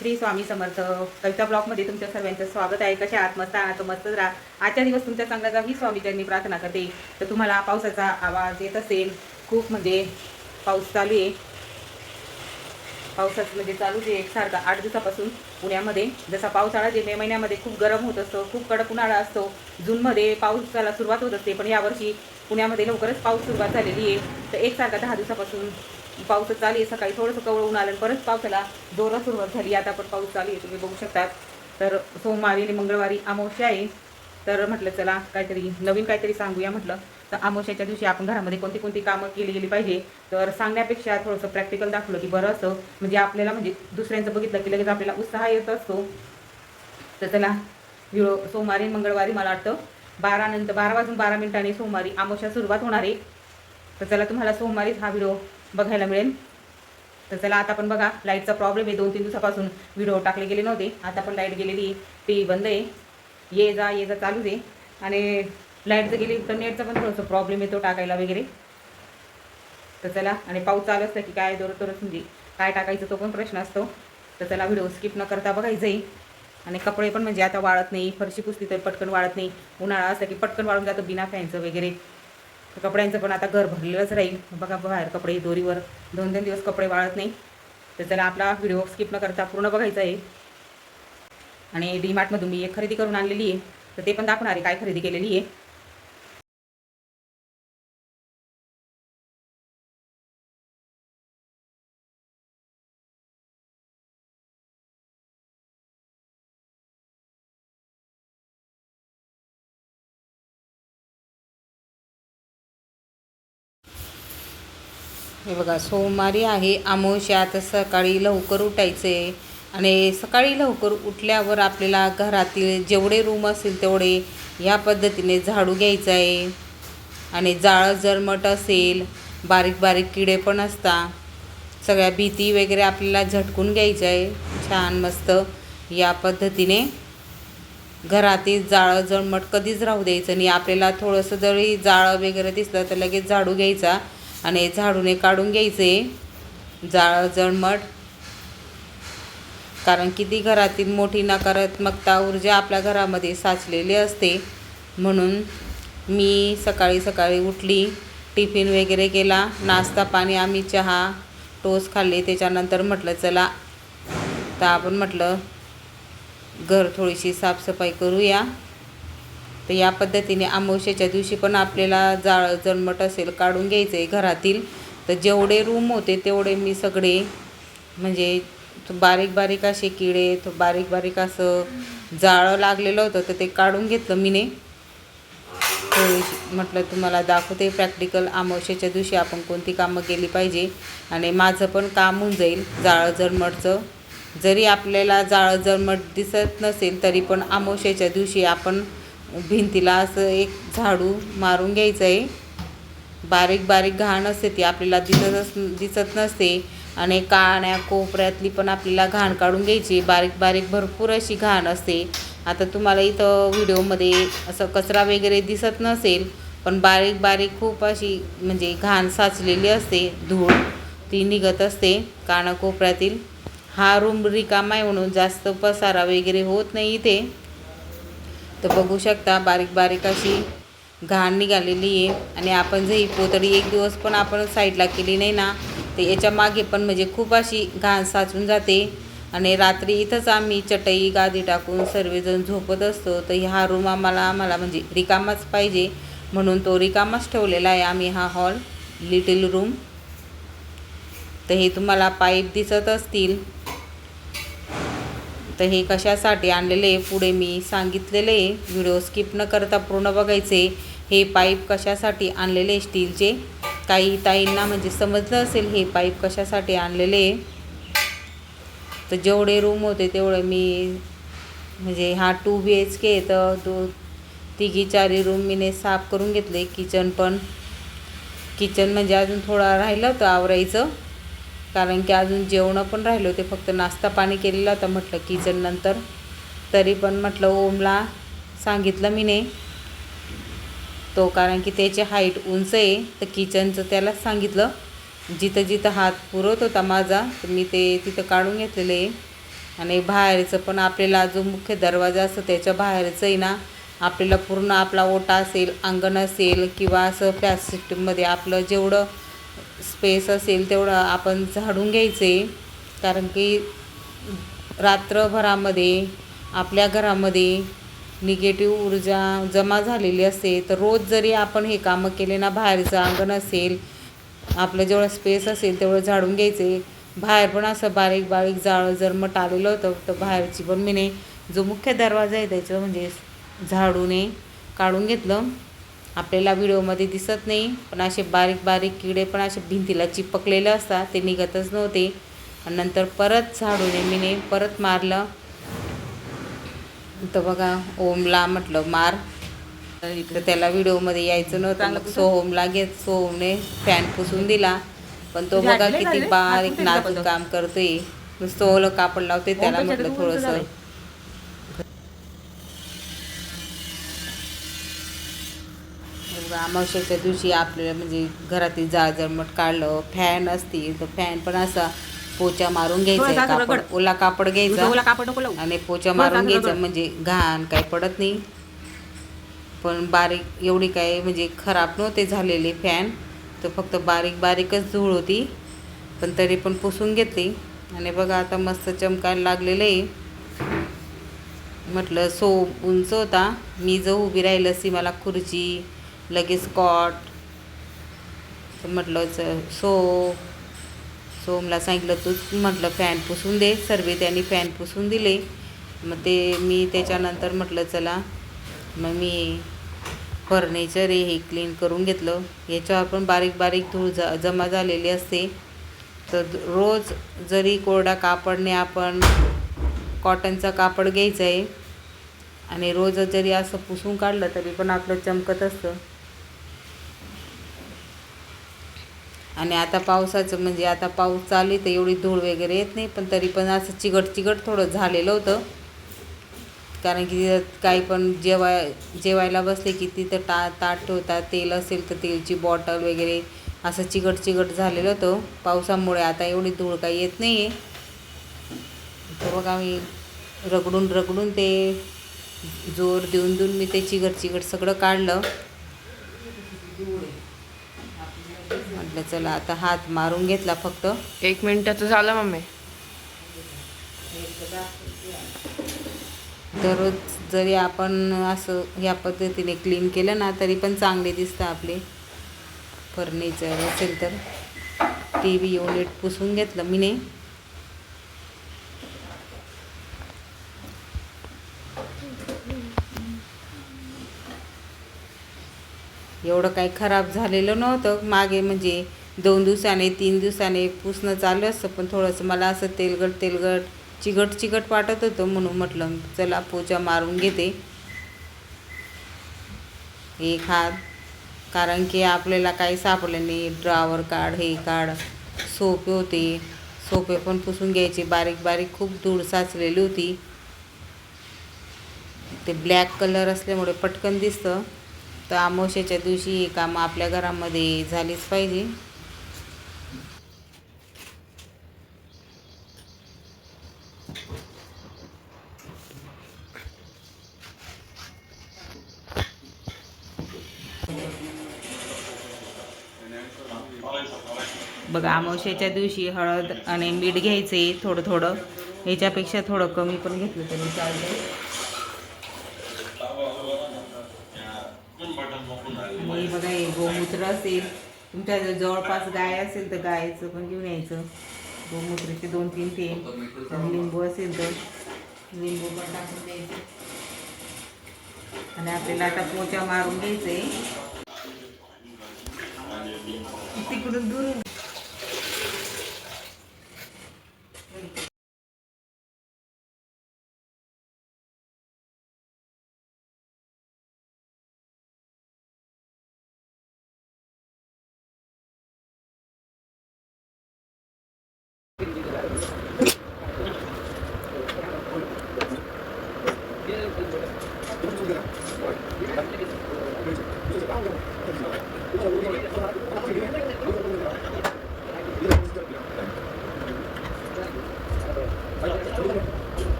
श्री स्वामी समर्थ. कविता ब्लॉगमध्ये तुमच्या सर्वांचं स्वागत आहे. कशा आहात? मस्त आहात? राहा. आजच्या दिवस तुमच्या चांगला जा ही स्वामीच्यांनी प्रार्थना करते. तर तुम्हाला पावसाचा आवाज येत असेल. खूप म्हणजे पाऊस चालू आहे. पावसाचं म्हणजे चालूच आहे एकसारखा आठ दिवसापासून पुण्यामध्ये. जसा पावसाळा जे मे महिन्यामध्ये खूप गरम होत असतो खूप कडक उन्हाळा असतो. जूनमध्ये पावसाला सुरुवात होत असते पण यावर्षी पुण्यामध्ये लवकरच पाऊस सुरुवात झालेली आहे. तर एकसारखा दहा दिवसापासून पाऊस चालू आहे. सकाळी थोडंसं कवळ ऊन आलं परत पावसाला जोरात सुरुवात झाली. आता पण पाऊस चालू आहे. तुम्ही बघू शकतात तर सोमवारी आणि मंगळवारी अमावस्या आहे. तर म्हटलं चला काहीतरी नवीन काहीतरी सांगूया म्हटलं. तर अमावस्याच्या दिवशी आपण घरामध्ये कोणती कोणती कामं केली गेली पाहिजे. तर सांगण्यापेक्षा थोडंसं प्रॅक्टिकल दाखवलं की बरं असं. म्हणजे आपल्याला म्हणजे दुसऱ्यांचं बघितलं की लगेच आपल्याला उत्साह येत असतो. तर चला व्हिडिओ सोमवारी आणि मंगळवारी मला वाटतं बारा नंतर बारा वाजून बारा मिनिटांनी सोमवारी अमावस्या सुरुवात होणार आहे. तर चला तुम्हाला सोमवारीच हा व्हिडिओ बघायला मिळेल. तर चला आता पण बघा लाईटचा प्रॉब्लेम आहे. दोन तीन दिवसापासून व्हिडिओ टाकले गेले नव्हते. आता पण लाइट गेलेली टी बंद आहे. ये जा ये जा चालूच आहे. आणि लाइट जर गेली तर नेटचा पण थोडंसं प्रॉब्लेम येतो टाकायला वगैरे. तर चला आणि पाऊस चालू असतं की काय दोरत दोरत म्हणजे काय टाकायचं तो पण प्रश्न असतो. तर चला व्हिडिओ स्किप न करता बघायचं आहे आणि कपडे पण म्हणजे आता वाळत नाही. फरशी पुसली तर पटकन वाळत नाही. उन्हाळा असला की पटकन वाळून जातं बिना फॅनचं वगैरे. तर कपड्यांचं पण आता घर भरलेलंच राहील. बघा बाहेर कपडे दोरीवर दोन दोन दिवस कपडे वाळत नाही. तर चला आपला व्हिडिओ स्किप न करता पूर्ण बघायचा आहे. आणि डीमार्टमधून मी एक खरेदी करून आणलेली आहे. तर ते पण दाखवणार आहे काय खरेदी केलेली आहे. बघा सोमवारी आहे अमावस्या तर सकाळी लवकर उठायचे आणि सकाळी लवकर उठल्यावर आपल्याला घरातील जेवढे रूम असतील तेवढे ह्या पद्धतीने झाडू घ्यायचं आहे. आणि जाळं जरमट असेल बारीक बारीक किडे पण असतात. सगळ्या भीती वगैरे आपल्याला झटकून घ्यायचं आहे. छान मस्त या पद्धतीने घरातील जाळं जळमट कधीच राहू द्यायचं नाही. आपल्याला थोडंसं जरी जाळं वगैरे दिसलं तर लगेच झाडू घ्यायचा. आणि झाडूने काढून घ्यायचे. जाळं जळमट कारण किती घरातील मोठी नकारात्मकता ऊर्जा आपल्या घरामध्ये साचलेली असते. म्हणून मी सकाळी सकाळी उठली टिफिन वगैरे केला नाश्ता पाणी आम्ही चहा टोस खाल्ले. त्याच्यानंतर म्हटलं चला तर आपण म्हटलं घर थोडीशी साफसफाई करूया. तर या पद्धतीने अमावस्याच्या दिवशी पण आपल्याला जाळ जन्मट असेल काढून घ्यायचं आहे घरातील. तर जेवढे रूम होते तेवढे मी सगळे म्हणजे बारीक बारीक असे किडे तो बारीक बारीक असं जाळं लागलेलं होतं तर ते काढून घेतलं मीने. म्हटलं तुम्हाला दाखवते प्रॅक्टिकल अमावस्याच्या दिवशी आपण कोणती कामं केली पाहिजे. आणि माझं पण काम होऊन जाईल जाळं जळमटचं जरी आपल्याला जाळं जळमट दिसत नसेल तरी पण अमावस्याच्या दिवशी आपण भिंतीला असं एक झाडू मारून घ्यायचं आहे बारीक बारीक घाण असते ती आपल्याला दिसत अस दिसत नसते. आणि काण्या कोपऱ्यातली पण आपल्याला घाण काढून घ्यायची. बारीक बारीक भरपूर अशी घाण असते. आता तुम्हाला इथं व्हिडिओमध्ये असं कचरा वगैरे दिसत नसेल पण बारीक बारीक खूप अशी म्हणजे घाण साचलेली असते. धूळ ती निघत असते कानाकोपऱ्यातील हा रूम रिकामा आहे म्हणून जास्त पसारा वगैरे होत नाही इथे. तर बघू शकता बारीक बारीक अशी घाण निघालेली आहे. आणि आपण जर ही पोतडी एक दिवस पण आपण साईडला केली नाही ना तर याच्या मागे पण म्हणजे खूप अशी घाण साचून जाते. आणि रात्री इथंच आम्ही चटई गादी टाकून सर्वजण झोपत असतो. तर हा रूम आम्हाला आम्हाला म्हणजे रिकामाच पाहिजे. म्हणून तो रिकामाच ठेवलेला आहे आम्ही हा हॉल लिटिल रूम तर हे तुम्हाला पाईप दिसत असतील. तर हे कशासाठी आणलेले पुढे मी सांगितलेले व्हिडिओ स्किप न करता पूर्ण बघायचे. हे पाईप कशासाठी आणलेले स्टीलचे. काही ताईंना म्हणजे समजलं असेल हे पाईप कशासाठी आणलेले तर जेवढे रूम होते तेवढे मी म्हणजे हा टू बी एच के तर दो तिघी चारी रूम मीने साफ करून घेतले. किचन पण. किचन म्हणजे अजून थोडा राहिलं होतं आवरायचं. कारण की अजून जेवणं पण राहिलं होते फक्त नाश्ता पाणी केलेलं होतं म्हटलं किचन नंतर. तरी पण म्हटलं ओमला सांगितलं मी नाही तो कारण की त्याची हाईट उंच आहे तर किचनचं त्यालाच सांगितलं. जिथं जिथं हात पुरवत होता माझा तर मी ते तिथं काढून घेतलेलं आहे. आणि बाहेरचं पण आपल्याला जो मुख्य दरवाजा असतो त्याच्या बाहेरचं आहे ना आपल्याला पूर्ण आपला ओटा असेल अंगण असेल किंवा असं प्लॅस्टिकमध्ये आपलं जेवढं स्पेस असेल तेवढं आपण झाडून घ्यायचे. कारण की रात्रभरामध्ये आपल्या घरामध्ये निगेटिव्ह ऊर्जा जमा झालेली असते. तर रोज जरी आपण हे कामं केले ना बाहेरचं अंगण असेल आपलं जेवढं स्पेस असेल तेवढं झाडून घ्यायचे. बाहेर पण असं बारीक बारीक जाळं जर मट आलेलं होतं तर बाहेरची पण मी नाही. जो मुख्य दरवाजा आहे त्याचं म्हणजे झाडूने काढून घेतलं. आपल्याला व्हिडिओमध्ये दिसत नाही पण असे बारीक बारीक किडे पण असे भिंतीला चिपकलेले असतात ते निघतच नव्हते. आणि नंतर परत झाडूने मीने परत मारलं. तर बघा ओमला म्हटलं मार. तर त्याला व्हिडिओमध्ये यायचं नव्हतं. मग सोहमला घेत सोहमने फॅन पुसून दिला. पण तो बघा किती बारीक नाजूक काम करतोय. ओलं कापड लावते त्याला म्हटलं थोडंसं. अमावस्याच्या दिवशी आपल्याला म्हणजे घरातील जाळजळमट काढलं फॅन असतील तर फॅन पण असा पोचा मारून घ्यायचा कापड ओला कापड घ्यायचा कापड नको लावू. आणि पोचा मारून घ्यायचा म्हणजे घाण काही पडत नाही. पण बारीक एवढी काय म्हणजे खराब नव्हते झालेले फॅन तर फक्त बारीक बारीकच धूळ होती. पण तरी पण पुसून घेतली. आणि बघा आता मस्त चमकायला लागलेलं आहे. म्हटलं सो उंच होता. मी जो उभी राहिलं सी मला खुर्ची लगेच कॉट. म्हटलं च सो सोमला सांगितलं तूच म्हटलं फॅन पुसून दे. सर्व त्यांनी फॅन पुसून दिले. मग ते मी त्याच्यानंतर म्हटलं चला. मग मी फर्निचर हे क्लीन करून घेतलं. याच्यावर पण बारीक बारीक धूळ ज जमा झालेली असते. तर रोज जरी कोरडा कापडने आपण कॉटनचा कापड घ्यायचं आहे आणि रोज जरी असं पुसून काढलं तरी पण आपलं चमकत असतं. आणि आता पावसाचं म्हणजे आता पाऊस चालू तर एवढी धूळ वगैरे येत नाही पण तरी पण असं चिकट चिकट थोडं झालेलं होतं. कारण की काही पण जेवाय जेवायला बसले की तिथं टा ताट ठेवतात तेल असेल तर तेलची बॉटल वगैरे असं चिकट चिकट झालेलं होतं. पावसामुळे आता एवढी धूळ काही येत नाही आहे तर बघा मी रगडून रगडून ते जोर देऊन देऊन मी ते चिकट चिकट सगळं काढलं. म्हटलं चला आता हात मारून घेतला फक्त. एक मिनिटाचं झालं मम्मी. दररोज जरी आपण असं या पद्धतीने क्लीन केलं ना तरी पण चांगले दिसतं आपले. फर्निचर असेल तर. टी व्ही युनिट पुसून घेतलं. मीने एवढं काही खराब झालेलं नव्हतं. मागे म्हणजे दोन दिवसाने तीन दिवसाने पुसणं चालू असतं पण थोडंसं मला असं तेलगट तेलगट चिकट चिकट वाटत होतं म्हणून म्हटलं चला पोचा मारून घेते. एक हात कारण की आपल्याला काही सापडलं नाही. ड्रावर काढ हे काढ. सोपे होते. सोपे पण पुसून घ्यायचे. बारीक बारीक खूप धूळ साचलेली होती. ते ब्लॅक कलर असल्यामुळे पटकन दिसतं. तर अमावस्याच्या दिवशी ही कामं आपल्या घरामध्ये झालीच पाहिजे. बघा अमावस्याच्या दिवशी हळद आणि मीठ घ्यायचे थोडं थोडं ह्याच्यापेक्षा थोडं कमी पण घेतलं तरी चालतं बघा हे गोमूत्र असेल. तुमच्या जर जवळपास गाय असेल तर गायचं पण घेऊन यायचं. गोमूत्राचे दोन तीन आणि लिंबू असेल तर लिंबू पण टाकून द्यायचे. आणि आपल्याला आता पोचा मारून घ्यायचंय. तिकडून दूर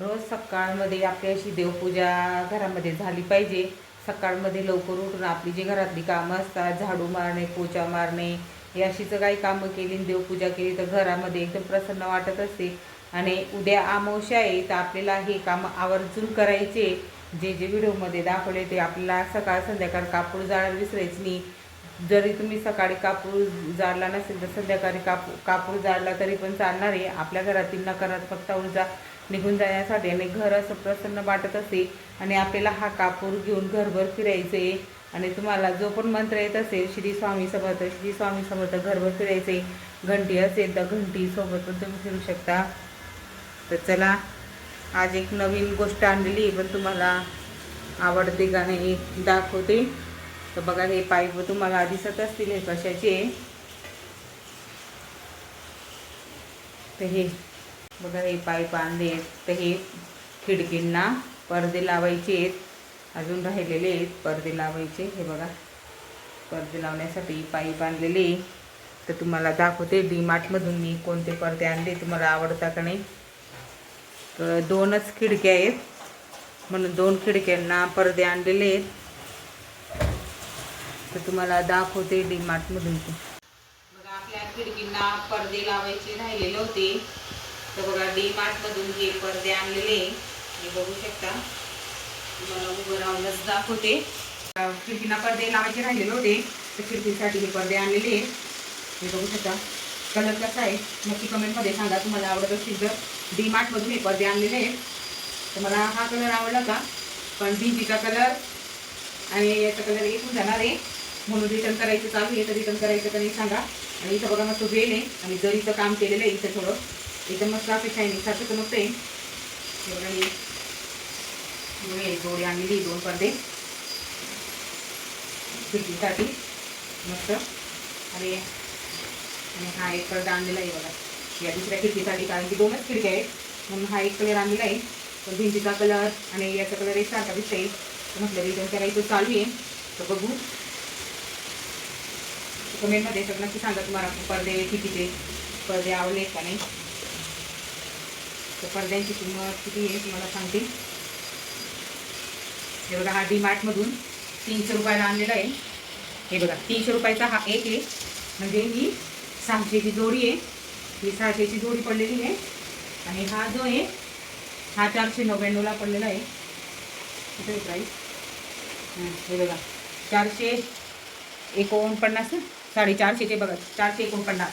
रोज सकाळमध्ये आपली अशी देवपूजा घरामध्ये झाली पाहिजे. सकाळमध्ये लवकर उठून आपली जी घरातली कामं असतात झाडू मारणे पोचा मारणे हे अशीच काही कामं केली देवपूजा केली तर घरामध्ये एकदम प्रसन्न वाटत असते. आणि उद्या अमावस्या आहे तर आपल्याला हे काम आवर्जून करायचे. जे जे व्हिडिओमध्ये दाखवले ते आपल्याला सकाळ संध्याकाळ कापूर जाळायला विसरायचं नाही. जरी तुम्ही सकाळी कापूर जाळला नसेल तर संध्याकाळी कापू कापूर जाळला तरी पण चालणार आहे. आपल्या घरातील नकारात्मकता ऊर्जा निघून जाण्यासाठी आणि घर असं प्रसन्न वाटत असे आणि आपल्याला हा कापूर घेऊन घरभर फिरायचे आणि तुम्हाला जो पण मंत्र येत असेल श्री स्वामी समर्थ श्री स्वामी समर्थ घरभर फिरायचे घंटी असेल तर घंटी सोबत पण तुम्ही फिरू शकता. तर चला आज एक नवीन गोष्ट आणलेली पण तुम्हाला आवडते गाणे दाखवते. तर बघा हे पाईप तुम्हाला दिसत असतील हे कशाचे. तर हे बघा हे पाईप आणले आहेत. तर हे खिडकींना पडदे लावायचे आहेत. अजून राहिलेले आहेत पडदे लावायचे. हे बघा पडदे लावण्यासाठी पाईप आणलेले तर तुम्हाला दाखवते डी मार्टमधून मी कोणते पडदे आणले तुम्हाला आवडता का नाही. तर दोनच खिडक्या आहेत. म्हणून दोन खिडक्यांना पडदे आणलेले आहेत. तर तुम्हाला दाखवते डी मार्टमधून बघा आपल्या खिडकींना पडदे लावायचे राहिलेले होते. तर बघा डी मार्टमधून हे पडदे आणलेले हे बघू शकता. तुम्हाला उभं राहूनच दाखवते. खिडकीना पडदे लावायचे राहिलेले होते. तर खिडकीसाठी हे पडदे आणलेले आहेत. हे बघू शकता. कलर कसा आहे? नक्की कमेंटमध्ये सांगा. तुम्हाला आवडत असतील तर डी मार्टमधून हे पडदे आणलेले आहेत. तर मला हा कलर आवडला का? पण भिंतीचा कलर आणि याचा कलर एकूण जाणार आहे. म्हणून रिटर्न करायचं चालू आहे. तर रिटर्न करायचं का नाही सांगा. आणि इथं बघा मस्त वेल आहे. आणि जरीचं काम केलेलं आहे इथं थोडं. एकदम मस्त असं शायनिंग सारखं चमकतं आहे एवढं मी हे बघा जोडी आणलेली दोन पडदे. खिडकीसाठी मस्त. आणि आणि हा एक पडदा आणलेला आहे बघा. या दुसऱ्या खिडकीसाठी कारण की दोनच खिडक्या आहेत. म्हणून हा एक कलर आणलेला आहे. तर भिंतीचा कलर आणि याचा कलर एक सारखा दिसत तर म्हटलं रिटर्न करायचं चालू आहे. तर बघू. कमेंटमध्ये तर नक्की सांगा तुम्हाला. पडदे कितीचे? पडदे आवडले का नाही? तर पडद्यांची किंमत किती आहे तुम्हाला सांगतील. हे बघा हा डी मार्टमधून तीनशे रुपयाला आणलेला आहे. हे बघा तीनशे रुपयाचा हा एक आहे. म्हणजे ही सहाशेची जोडी आहे. ही सहाशेची जोडी पडलेली आहे. आणि हा जो आहे हा चारशे नव्याण्णवला पडलेला आहे. किती प्राईस हे बघा चारशे एकोणपन्नास साडेचारशेचे बघा चारशे एकोणपन्नास.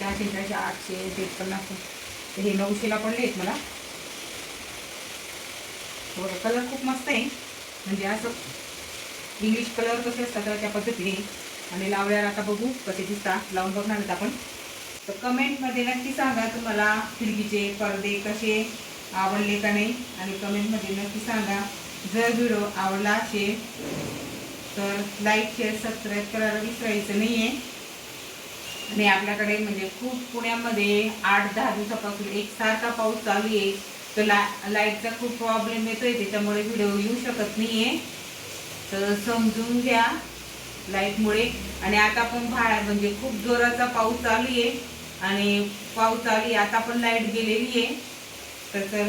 चारशे चारशे आठशे ते पन्नास तर हे नऊशेला पडले आहेत मला. बरं कलर खूप मस्त आहे. म्हणजे असं इंग्लिश कलर कसे असतात त्या पद्धतीने. आणि लावल्यावर आता बघू कसे दिसतात. लावून बघणार आहेत आपण. तर कमेंटमध्ये नक्की सांगा तुम्हाला खिडकीचे पडदे कसे आवडले का नाही. आणि कमेंटमध्ये नक्की सांगा. जर व्हिडिओ आवडला असेल तर लाईक शेअर सबस्क्राईब करायला विसरायचं नाही आहे आणि आपल्याकडे म्हणजे खूप पुण्यामध्ये आठ दहा दिवसापासून एकसारखा पाऊस चालू आहे. तर ला लाईटचा खूप प्रॉब्लेम येतोय त्याच्यामुळे व्हिडिओ येऊ शकत नाही आहे तर समजून घ्या लाईटमुळे. आणि आता पण भाळा म्हणजे खूप जोराचा पाऊस चालू आहे. आणि पाऊस चालू आहे आता पण लाइट गेलेली आहे. तर तर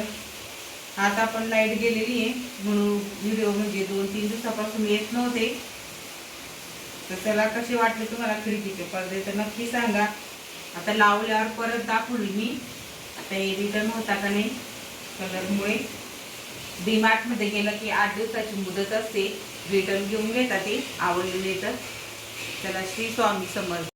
आता पण लाइट गेलेली आहे. म्हणून व्हिडिओ म्हणजे दोन तीन दिवसापासून येत नव्हते. तर त्याला कसे वाटले तुम्हाला खिडकीचे पडदे? तर नक्की सांगा. आता लावल्यावर परत दाखवली मी. आता हे रिटर्न होता का नाही कलरमुळे डीमार्टमध्ये गेलं की आठ दिवसाची मुदत असते. रिटर्न घेऊन घेतात ते. आवडलेले तर. त्याला श्री स्वामी समर्थ.